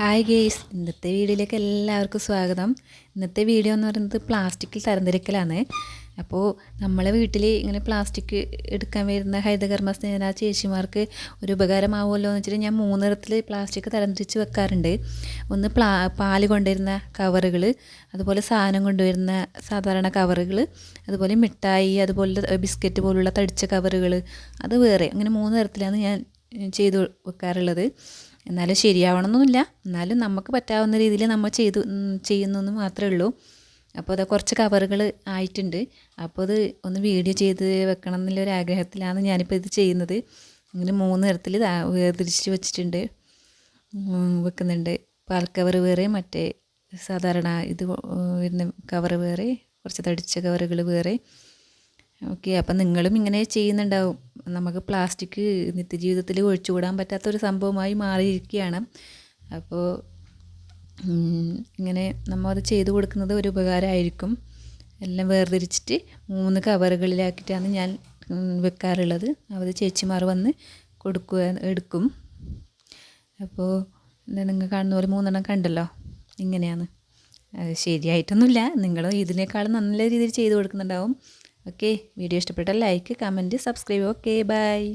Hi guys. ഇന്നത്തെ വീഡിയോയിലേക്ക് എല്ലാവർക്കും സ്വാഗതം. ഇന്നത്തെ വീഡിയോ എന്ന് പറയുന്നത് പ്ലാസ്റ്റിക്കിൽ തരംതിരിക്കലാണ്. അപ്പോൾ നമ്മളെ വീട്ടിൽ ഇങ്ങനെ പ്ലാസ്റ്റിക് എടുക്കാൻ വരുന്ന ഹരിതകർമ്മസേന ചേച്ചിമാർക്ക് ഒരു ഉപകാരമാവുമല്ലോ എന്ന് വെച്ചിട്ട് ഞാൻ മൂന്ന് തരത്തിൽ പ്ലാസ്റ്റിക് തരംതിരിച്ച് വെക്കാറുണ്ട്. ഒന്ന് പ്ലാ പാൽ കൊണ്ടുവരുന്ന കവറുകൾ അതുപോലെ സാധനം കൊണ്ടുവരുന്ന സാധാരണ കവറുകൾ അതുപോലെ മിഠായി അതുപോലെ ബിസ്ക്കറ്റ് പോലുള്ള തടിച്ച കവറുകൾ അത് വേറെ. അങ്ങനെ മൂന്ന് തരത്തിലാണ് ഞാൻ ചെയ്തു വെക്കാറുള്ളത്. എന്നാലും ശരിയാവണമെന്നൊന്നുമില്ല. എന്നാലും നമുക്ക് പറ്റാവുന്ന രീതിയിൽ നമ്മൾ ചെയ്തു ചെയ്യുന്നെന്ന് മാത്രമേ ഉള്ളൂ. അപ്പോൾ അത് കുറച്ച് കവറുകൾ ആയിട്ടുണ്ട്. അപ്പോൾ അത് ഒന്ന് വീഡിയോ ചെയ്ത് വെക്കണം എന്നുള്ളൊരു ആഗ്രഹത്തിലാണ് ഞാനിപ്പോൾ ഇത് ചെയ്യുന്നത്. ഇങ്ങനെ മൂന്ന് തരത്തിൽ വേർതിരിച്ച് വെച്ചിട്ടുണ്ട്. വെക്കുന്നുണ്ട്. പാൽ കവർ വേറെ മറ്റേ സാധാരണ ഇത് വരുന്ന കവർ വേറെ കുറച്ച് തടിച്ച കവറുകൾ വേറെ. ഓക്കെ അപ്പം നിങ്ങളും ഇങ്ങനെ ചെയ്യുന്നുണ്ടാവും. നമുക്ക് പ്ലാസ്റ്റിക് നിത്യജീവിതത്തിൽ ഒഴിച്ചുകൂടാൻ പറ്റാത്തൊരു സംഭവമായി മാറിയിരിക്കുകയാണ്. അപ്പോൾ ഇങ്ങനെ നമ്മൾ അത് ചെയ്തു കൊടുക്കുന്നത് ഒരു ഉപകാരമായിരിക്കും. എല്ലാം വേർതിരിച്ചിട്ട് മൂന്ന് കവറുകളിലാക്കിയിട്ടാണ് ഞാൻ വെക്കാറുള്ളത്. അവർ ചേച്ചിമാർ വന്ന് കൊടുക്കുക എടുക്കും. അപ്പോൾ നിങ്ങൾ കാണുന്ന പോലെ മൂന്നെണ്ണം കണ്ടല്ലോ? ഇങ്ങനെയാണ്. ശരിയായിട്ടൊന്നുമില്ല. നിങ്ങൾ ഇതിനേക്കാളും നല്ല രീതിയിൽ ചെയ്തു കൊടുക്കുന്നുണ്ടാവും. ഓക്കെ. വീഡിയോ ഇഷ്ടപ്പെട്ടാൽ like comment subscribe. Okay bye.